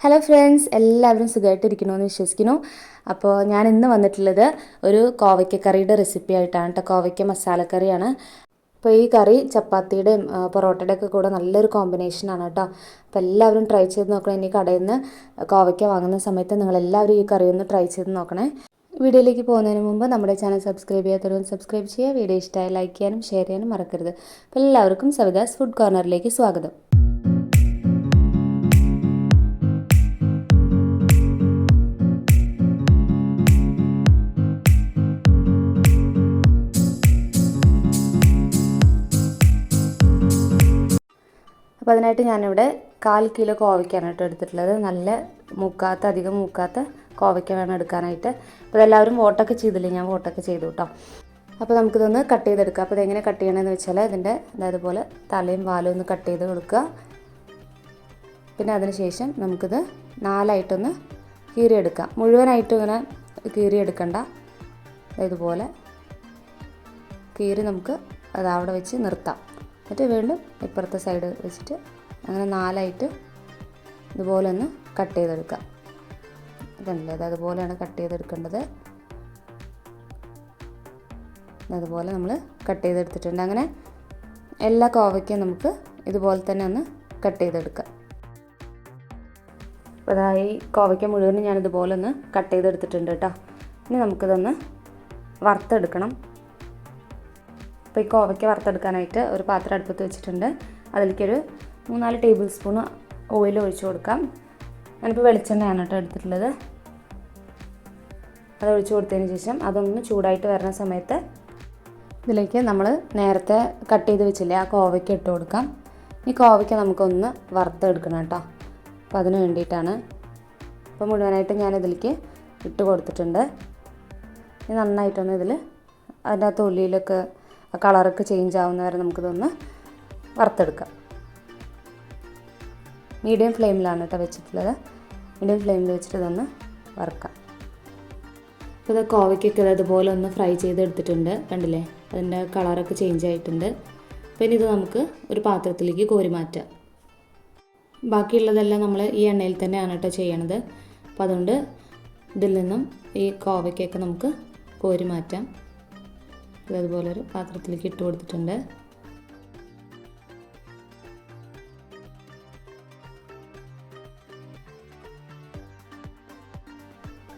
Hello friends എല്ലാവരും സുഖമായിട്ടിരിക്കണമെന്ന് വിശ്വസിക്കുന്നു. അപ്പോൾ ഞാൻ ഇന്ന് വന്നിട്ടുള്ളത് ഒരു കോവയ്ക്ക കറിയുടെ റെസിപ്പി ആയിട്ടാണ് കേട്ടോ കോവയ്ക്ക മസാലക്കറിയാണ്. അപ്പോൾ ഈ കറി ചപ്പാത്തിയുടെയും പൊറോട്ടയുടെയൊക്കെ കൂടെ നല്ലൊരു കോമ്പിനേഷനാണ് കേട്ടോ അപ്പോൾ എല്ലാവരും ട്രൈ ചെയ്ത് നോക്കണം. ഇനി കടയിൽ നിന്ന് കോവയ്ക്ക വാങ്ങുന്ന സമയത്ത് നിങ്ങളെല്ലാവരും ഈ കറി ഒന്ന് ട്രൈ ചെയ്ത് നോക്കണേ. വീഡിയോയിലേക്ക് പോകുന്നതിന് മുമ്പ് നമ്മുടെ ചാനൽ സബ്സ്ക്രൈബ് ചെയ്യാത്തവരും സബ്സ്ക്രൈബ് ചെയ്യുക. വീഡിയോ ഇഷ്ടമായി ലൈക്ക് ചെയ്യാനും ഷെയർ ചെയ്യാനും മറക്കരുത്. അപ്പോൾ എല്ലാവർക്കും സവിതാസ് ഫുഡ് കോർണറിലേക്ക് സ്വാഗതം. അപ്പോൾ അതിനായിട്ട് ഞാനിവിടെ കാൽ കിലോ കോവയ്ക്കാണ് കേട്ടോ എടുത്തിട്ടുള്ളത്. നല്ല മൂക്കാത്ത അധികം മൂക്കാത്ത കോവയ്ക്ക വേണം എടുക്കാനായിട്ട്. അപ്പോൾ എല്ലാവരും വോട്ടൊക്കെ ചെയ്തില്ലേ? ഞാൻ വോട്ടൊക്കെ ചെയ്തു കേട്ടോ. അപ്പോൾ നമുക്കിതൊന്ന് കട്ട് ചെയ്തെടുക്കാം. അപ്പോൾ ഇതെങ്ങനെ കട്ട് ചെയ്യണമെന്ന് വെച്ചാൽ ഇതിന്റെ അതായത് പോലെ തലയും വാലും ഒന്ന് കട്ട് ചെയ്ത് കൊടുക്കുക. പിന്നെ അതിനുശേഷം നമുക്കിത് നാലായിട്ടൊന്ന് കീറിയെടുക്കാം. മുഴുവനായിട്ടും ഇങ്ങനെ കീറിയെടുക്കണ്ട. ഇതുപോലെ കീറി നമുക്ക് അത് അവിടെ വെച്ച് നിർത്താം. എന്നിട്ട് വീണ്ടും ഇപ്പുറത്തെ സൈഡ് വെച്ചിട്ട് അങ്ങനെ നാലായിട്ട് ഇതുപോലെ ഒന്ന് കട്ട് ചെയ്തെടുക്കാം. അത് അതുപോലെയാണ് കട്ട് ചെയ്തെടുക്കേണ്ടത്. അതുപോലെ നമ്മൾ കട്ട് ചെയ്തെടുത്തിട്ടുണ്ട്. അങ്ങനെ എല്ലാ കോവയ്ക്കും നമുക്ക് ഇതുപോലെ തന്നെ ഒന്ന് കട്ട് ചെയ്തെടുക്കാം. അപ്പോൾ അതാ ഈ കോവയ്ക്ക മുഴുവനും ഞാൻ ഇതുപോലെ ഒന്ന് കട്ട് ചെയ്തെടുത്തിട്ടുണ്ട് കേട്ടോ. ഇനി നമുക്കിതൊന്ന് വറുത്തെടുക്കണം. അപ്പോൾ ഈ കോവയ്ക്ക വറുത്തെടുക്കാനായിട്ട് ഒരു പാത്രം അടുപ്പത്ത് വെച്ചിട്ടുണ്ട്. അതിലേക്കൊരു മൂന്നാൽ ടേബിൾ സ്പൂൺ ഓയിൽ ഒഴിച്ചു കൊടുക്കാം. ഞാനിപ്പോൾ വെളിച്ചെണ്ണയാണ് കേട്ടോ എടുത്തിട്ടുള്ളത്. അത് ഒഴിച്ചു കൊടുത്തതിന് ശേഷം അതൊന്ന് ചൂടായിട്ട് വരുന്ന സമയത്ത് ഇതിലേക്ക് നമ്മൾ നേരത്തെ കട്ട് ചെയ്ത് വെച്ചില്ലേ ആ കോവയ്ക്ക് ഇട്ട് കൊടുക്കാം. ഈ കോവയ്ക്ക് നമുക്കൊന്ന് വറുത്തെടുക്കണം കേട്ടോ. അപ്പോൾ അതിന് വേണ്ടിയിട്ടാണ് അപ്പോൾ മുഴുവനായിട്ട് ഞാൻ ഇതിലേക്ക് ഇട്ട് കൊടുത്തിട്ടുണ്ട്. നന്നായിട്ടൊന്ന് ഇതിൽ അതിന്റെ ആ തൊലിയിലൊക്കെ കളറൊക്കെ ചേഞ്ച് ആവുന്ന വരെ നമുക്കിതൊന്ന് വറുത്തെടുക്കാം. മീഡിയം ഫ്ലെയിമിലാണ് കേട്ടോ വെച്ചിട്ടുള്ളത്. മീഡിയം ഫ്ലെയിമിൽ വെച്ചിട്ട് ഇതൊന്ന് വറുക്കാം. അപ്പോൾ ഇത് കോവയ്ക്കൊക്കെ ഇതുപോലെ ഒന്ന് ഫ്രൈ ചെയ്തെടുത്തിട്ടുണ്ട്. കണ്ടില്ലേ? അതിന്റെ കളറൊക്കെ ചേഞ്ച് ആയിട്ടുണ്ട്. പിന്നെ ഇത് നമുക്ക് ഒരു പാത്രത്തിലേക്ക് കോരി മാറ്റാം. ബാക്കിയുള്ളതെല്ലാം നമ്മൾ ഈ എണ്ണയിൽ തന്നെയാണ് കേട്ടോ ചെയ്യണത്. അപ്പോൾ അതുകൊണ്ട് ഇതിൽ നിന്നും ഈ കോവയ്ക്കൊക്കെ നമുക്ക് കോരി മാറ്റാം. അതുപോലെ ഒരു പാത്രത്തിലേക്ക് ഇട്ട് കൊടുത്തിട്ടുണ്ട്.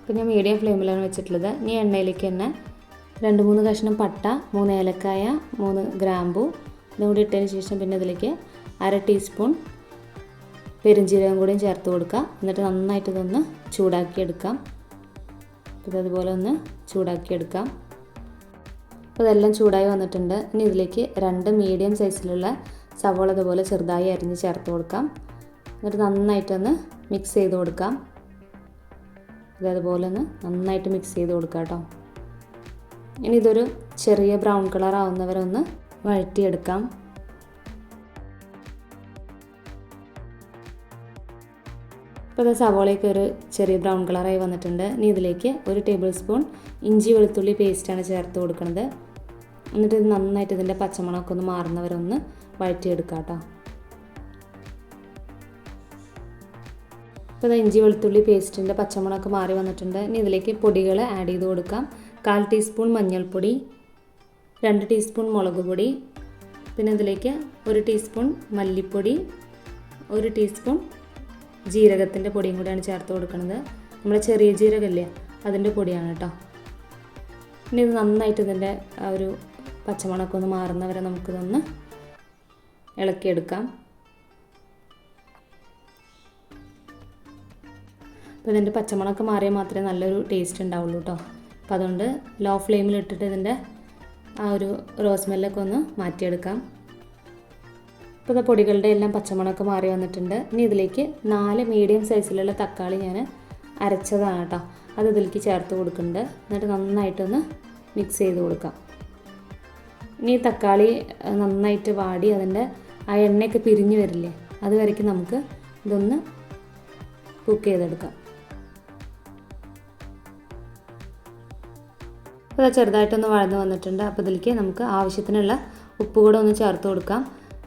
ഇപ്പം ഞാൻ മീഡിയം ഫ്ലെയിമിലാണ് വെച്ചിട്ടുള്ളത്. ഇനി എണ്ണയിലേക്ക് തന്നെ രണ്ട് മൂന്ന് കഷ്ണം പട്ട മൂന്ന് ഏലക്കായ മൂന്ന് ഗ്രാമ്പു ഇതും കൂടി ഇട്ടതിന് ശേഷം പിന്നെ ഇതിലേക്ക് അര ടീസ്പൂൺ പെരുംജീരകം കൂടിയും ചേർത്ത് കൊടുക്കുക എന്നിട്ട് നന്നായിട്ട് ഇതൊന്ന് ചൂടാക്കിയെടുക്കാം. ഇതതുപോലെ ഒന്ന് ചൂടാക്കിയെടുക്കാം. അപ്പോൾ ഇതെല്ലാം ചൂടായി വന്നിട്ടുണ്ട്. ഇനി ഇതിലേക്ക് രണ്ട് മീഡിയം സൈസിലുള്ള സവോള ഇതുപോലെ ചെറുതായി അരിഞ്ഞ് ചേർത്ത് കൊടുക്കാം. എന്നിട്ട് നന്നായിട്ടൊന്ന് മിക്സ് ചെയ്ത് കൊടുക്കാം. ഇതേപോലെ ഒന്ന് നന്നായിട്ട് മിക്സ് ചെയ്ത് കൊടുക്കാം കേട്ടോ. ഇനി ഇതൊരു ചെറിയ ബ്രൗൺ കളർ ആവുന്നവരെ ഒന്ന് വഴറ്റിയെടുക്കാം. ഇപ്പോൾ ഇത് സവോളയൊക്കെ ഒരു ചെറിയ ബ്രൗൺ കളറായി വന്നിട്ടുണ്ട്. ഇനി ഇതിലേക്ക് ഒരു ടേബിൾ സ്പൂൺ ഇഞ്ചി വെളുത്തുള്ളി പേസ്റ്റാണ് ചേർത്ത് കൊടുക്കുന്നത് എന്നിട്ട് ഇത് നന്നായിട്ട് ഇതിന്റെ പച്ചമുളകൊക്കെ ഒന്ന് മാറുന്നവരൊന്ന് വഴറ്റിയെടുക്കുക കേട്ടോ. ഇപ്പോൾ ഇഞ്ചി വെളുത്തുള്ളി പേസ്റ്റിന്റെ പച്ചമുളകൊക്കെ മാറി വന്നിട്ടുണ്ട്. ഇനി ഇതിലേക്ക് പൊടികൾ ആഡ് ചെയ്ത് കൊടുക്കാം. കാൽ ടീസ്പൂൺ മഞ്ഞൾപ്പൊടി രണ്ട് ടീസ്പൂൺ മുളക് പൊടി പിന്നെ ഇതിലേക്ക് ഒരു ടീസ്പൂൺ മല്ലിപ്പൊടി ഒരു ടീസ്പൂൺ ജീരകത്തിന്റെ പൊടിയും കൂടിയാണ് ചേർത്ത് കൊടുക്കുന്നത്. നമ്മുടെ ചെറിയ ജീരകമില്ലേ അതിന്റെ പൊടിയാണ് കേട്ടോ. ഇനി ഇത് നന്നായിട്ട് ഇതിന്റെ ഒരു പച്ചമണമൊക്കെ ഒന്ന് മാറുന്നവരെ നമുക്കിതൊന്ന് ഇളക്കിയെടുക്കാം. അപ്പോൾ ഇതിന്റെ പച്ചമണമൊക്കെ മാറിയാൽ മാത്രമേ നല്ലൊരു ടേസ്റ്റ് ഉണ്ടാവുള്ളൂ കേട്ടോ അപ്പോൾ അതുകൊണ്ട് ലോ ഫ്ലെയിമിൽ ഇട്ടിട്ട് ഇതിന്റെ ആ ഒരു റോസ് മെല്ലൊക്കെ ഒന്ന് മാറ്റിയെടുക്കാം. ഇപ്പോൾ ഇത് പൊടികളുടെ എല്ലാം പച്ചമണമൊക്കെ മാറി വന്നിട്ടുണ്ട്. ഇനി ഇതിലേക്ക് നാല് മീഡിയം സൈസിലുള്ള തക്കാളി ഞാൻ അരച്ചതാണ് കേട്ടോ അത് ഇതിലേക്ക് ചേർത്ത് കൊടുക്കുന്നുണ്ട്. എന്നിട്ട് നന്നായിട്ടൊന്ന് മിക്സ് ചെയ്ത് കൊടുക്കാം. ഇനി തക്കാളി നന്നായിട്ട് വാടി അതിന്റെ ആ എണ്ണയൊക്കെ പിരിഞ്ഞ് വരില്ലേ അത് വരയ്ക്കും നമുക്ക് ഇതൊന്ന് കുക്ക് ചെയ്തെടുക്കാം. അപ്പോൾ ചെറുതായിട്ടൊന്ന് വഴന്ന് വന്നിട്ടുണ്ട്. അപ്പോൾ ഇതിലേക്ക് നമുക്ക് ആവശ്യത്തിനുള്ള ഉപ്പ് കൂടെ ഒന്ന് ചേർത്ത് കൊടുക്കാം.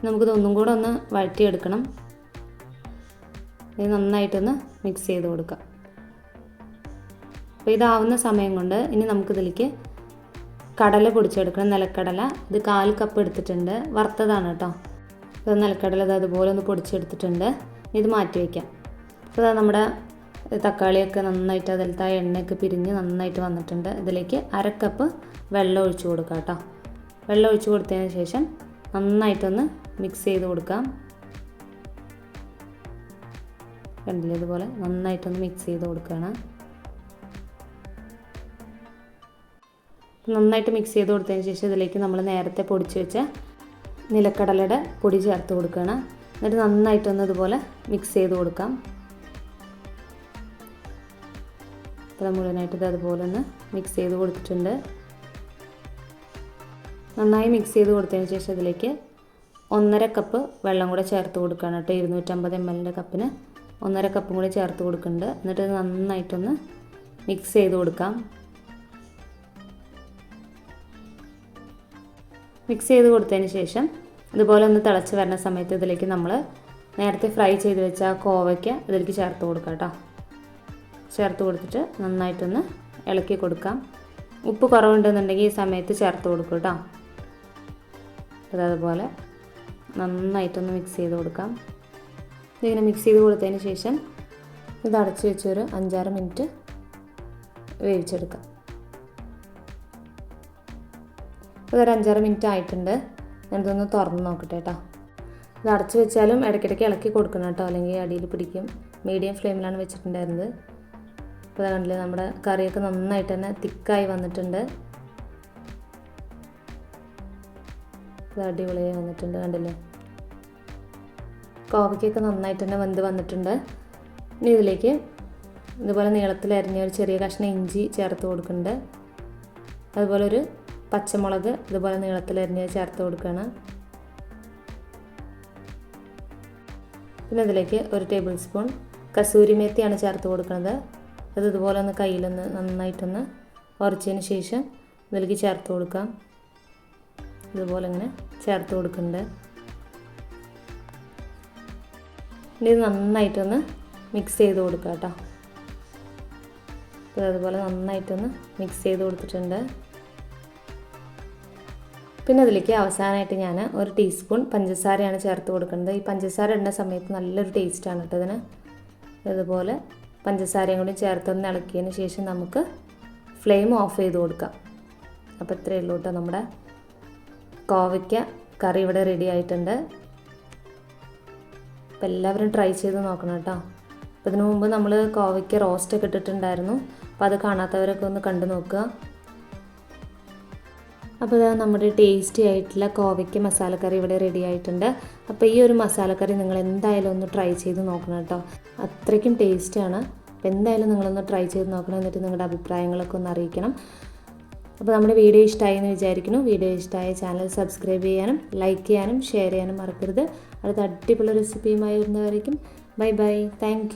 നമുക്കിത് ഒന്നും കൂടെ ഒന്ന് വഴറ്റിയെടുക്കണം. ഇത് നന്നായിട്ടൊന്ന് മിക്സ് ചെയ്ത് കൊടുക്കാം. അപ്പോൾ ഇതാവുന്ന സമയം കൊണ്ട് ഇനി നമുക്കിതിലേക്ക് കടല പൊടിച്ചെടുക്കണം നിലക്കടല. ഇത് കാൽ കപ്പ് എടുത്തിട്ടുണ്ട്. വറുത്തതാണ് കേട്ടോ. ഇത് നിലക്കടല ഇത് അതുപോലെ ഒന്ന് പൊടിച്ചെടുത്തിട്ടുണ്ട്. ഇത് മാറ്റി വയ്ക്കാം അപ്പോൾ നമ്മുടെ തക്കാളിയൊക്കെ നന്നായിട്ട് അതിലത്തെ എണ്ണയൊക്കെ പിരിഞ്ഞ് നന്നായിട്ട് വന്നിട്ടുണ്ട്. ഇതിലേക്ക് അരക്കപ്പ് വെള്ളം ഒഴിച്ചു കൊടുക്കാം കേട്ടോ. വെള്ളം ഒഴിച്ചു കൊടുത്തതിന് ശേഷം നന്നായിട്ടൊന്ന് മിക്സ് ചെയ്ത് കൊടുക്കാം. കണ്ടില്ലേ? ഇതുപോലെ നന്നായിട്ടൊന്ന് മിക്സ് ചെയ്ത് കൊടുക്കണം നന്നായിട്ട് മിക്സ് ചെയ്ത് കൊടുത്തതിന് ശേഷം ഇതിലേക്ക് നമ്മൾ നേരത്തെ പൊടിച്ച് വെച്ച നിലക്കടലയുടെ പൊടി ചേർത്ത് കൊടുക്കുകയാണ്. എന്നിട്ട് നന്നായിട്ടൊന്ന് ഇതുപോലെ മിക്സ് ചെയ്ത് കൊടുക്കാം. ഇത്ര മുഴുവനായിട്ട് ഇത് അതുപോലെ ഒന്ന് മിക്സ് ചെയ്ത് കൊടുത്തിട്ടുണ്ട്. നന്നായി മിക്സ് ചെയ്ത് കൊടുത്തതിന് ശേഷം ഇതിലേക്ക് ഒന്നര കപ്പ് വെള്ളം കൂടെ ചേർത്ത് കൊടുക്കുകയാണ് കേട്ടോ. ഇരുന്നൂറ്റമ്പത് എം എല്ലിന്റെ കപ്പിന് ഒന്നര കപ്പും കൂടി ചേർത്ത് കൊടുക്കുന്നുണ്ട്. എന്നിട്ട് നന്നായിട്ടൊന്ന് മിക്സ് ചെയ്ത് കൊടുക്കാം. മിക്സ് ചെയ്ത് കൊടുത്തതിന് ശേഷം ഇതുപോലെ ഒന്ന് തിളച്ച് വരുന്ന സമയത്ത് ഇതിലേക്ക് നമ്മൾ നേരത്തെ ഫ്രൈ ചെയ്ത് വെച്ച ആ കോവയ്ക്ക ഇതിലേക്ക് ചേർത്ത് കൊടുക്കാം കേട്ടോ. ചേർത്ത് കൊടുത്തിട്ട് നന്നായിട്ടൊന്ന് ഇളക്കി കൊടുക്കാം. ഉപ്പ് കുറവുണ്ടെന്നുണ്ടെങ്കിൽ ഈ സമയത്ത് ചേർത്ത് കൊടുക്കും കേട്ടോ. അതുപോലെ നന്നായിട്ടൊന്ന് മിക്സ് ചെയ്ത് കൊടുക്കാം. ഇതിങ്ങനെ മിക്സ് ചെയ്ത് കൊടുത്തതിന് ശേഷം ഇത് അടച്ച് വെച്ചൊരു അഞ്ചാറ് മിനിറ്റ് വേവിച്ചെടുക്കാം. ഇതൊരു അഞ്ചാറ് മിനിറ്റ് ആയിട്ടുണ്ട് ഞാനിതൊന്ന് തുറന്ന് നോക്കട്ടെ കേട്ടോ ഇത് അടച്ച് വെച്ചാലും ഇടയ്ക്കിടയ്ക്ക് ഇളക്കി കൊടുക്കണം കേട്ടോ അല്ലെങ്കിൽ അടിയിൽ പിടിക്കും. മീഡിയം ഫ്ലെയിമിലാണ് വെച്ചിട്ടുണ്ടായിരുന്നത്. ഇപ്പോൾ കണ്ടില്ലേ നമ്മുടെ കറിയൊക്കെ നന്നായിട്ട് തന്നെ തിക്കായി വന്നിട്ടുണ്ട്. ഇത് അടിപൊളിയായി വന്നിട്ടുണ്ട് കണ്ടില്ലേ? കോവയ്ക്കൊക്കെ നന്നായിട്ട് തന്നെ വെന്ത് വന്നിട്ടുണ്ട്. ഇനി ഇതിലേക്ക് ഇതുപോലെ നീളത്തിൽ അരിഞ്ഞ ഒരു ചെറിയ കഷ്ണം ഇഞ്ചി ചേർത്ത് കൊടുക്കുന്നുണ്ട്. അതുപോലെ ഒരു പച്ചമുളക് ഇതുപോലെ നീളത്തിൽ അരിഞ്ഞ് ചേർത്ത് കൊടുക്കുകയാണ്. പിന്നെ അതിലേക്ക് ഒരു ടേബിൾ സ്പൂൺ കസൂരി മേത്തിയാണ് ചേർത്ത് കൊടുക്കുന്നത്. അത് ഇതുപോലെ ഒന്ന് കയ്യിലൊന്ന് നന്നായിട്ടൊന്ന് ഉറച്ചതിന് ശേഷം ഇതിലേക്ക് ചേർത്ത് കൊടുക്കാം. ഇതുപോലെ ഇങ്ങനെ ചേർത്ത് കൊടുക്കുന്നുണ്ട്. ഇനി ഇത് നന്നായിട്ടൊന്ന് മിക്സ് ചെയ്ത് കൊടുക്കുക കേട്ടോ. അതുപോലെ നന്നായിട്ടൊന്ന് മിക്സ് ചെയ്ത് കൊടുത്തിട്ടുണ്ട്. പിന്നെ അതിലേക്ക് അവസാനമായിട്ട് ഞാൻ ഒരു ടീസ്പൂൺ പഞ്ചസാരയാണ് ചേർത്ത് കൊടുക്കുന്നത്. ഈ പഞ്ചസാര ഇടുന്ന സമയത്ത് നല്ലൊരു ടേസ്റ്റാണ് കേട്ടോ ഇതിന്. ഇതുപോലെ പഞ്ചസാരയും കൂടി ചേർത്തൊന്ന് ഇളക്കിയതിന് ശേഷം നമുക്ക് ഫ്ലെയിം ഓഫ് ചെയ്ത് കൊടുക്കാം. അപ്പോൾ ഇത്രയേ ഉള്ളൂ കേട്ടോ നമ്മുടെ കോവയ്ക്ക കറി ഇവിടെ റെഡി ആയിട്ടുണ്ട്. അപ്പോൾ എല്ലാവരും ട്രൈ ചെയ്ത് നോക്കണം കേട്ടോ. അപ്പോൾ ഇതിനു മുമ്പ് നമ്മൾ കോവയ്ക്ക റോസ്റ്റൊക്കെ ഇട്ടിട്ടുണ്ടായിരുന്നു. അപ്പോൾ അത് കാണാത്തവരൊക്കെ ഒന്ന് കണ്ടു നോക്കുക. അപ്പോൾ നമ്മുടെ ടേസ്റ്റി ആയിട്ടുള്ള കോവയ്ക്ക് മസാലക്കറി ഇവിടെ റെഡി ആയിട്ടുണ്ട്. അപ്പോൾ ഈ ഒരു മസാലക്കറി നിങ്ങൾ എന്തായാലും ഒന്ന് ട്രൈ ചെയ്ത് നോക്കണം കേട്ടോ. അത്രയ്ക്കും ടേസ്റ്റാണ് അപ്പോൾ എന്തായാലും നിങ്ങളൊന്ന് ട്രൈ ചെയ്ത് നോക്കണം എന്നിട്ട് നിങ്ങളുടെ അഭിപ്രായങ്ങളൊക്കെ ഒന്ന് അറിയിക്കണം. അപ്പോൾ നമ്മുടെ വീഡിയോ ഇഷ്ടമായി എന്ന് വിചാരിക്കുന്നു. വീഡിയോ ഇഷ്ടമായ ചാനൽ സബ്സ്ക്രൈബ് ചെയ്യാനും ലൈക്ക് ചെയ്യാനും ഷെയർ ചെയ്യാനും മറക്കരുത്. അടുത്ത അടിപൊളി റെസിപ്പിയുമായി വരുന്നവരേക്കും. Bye bye thank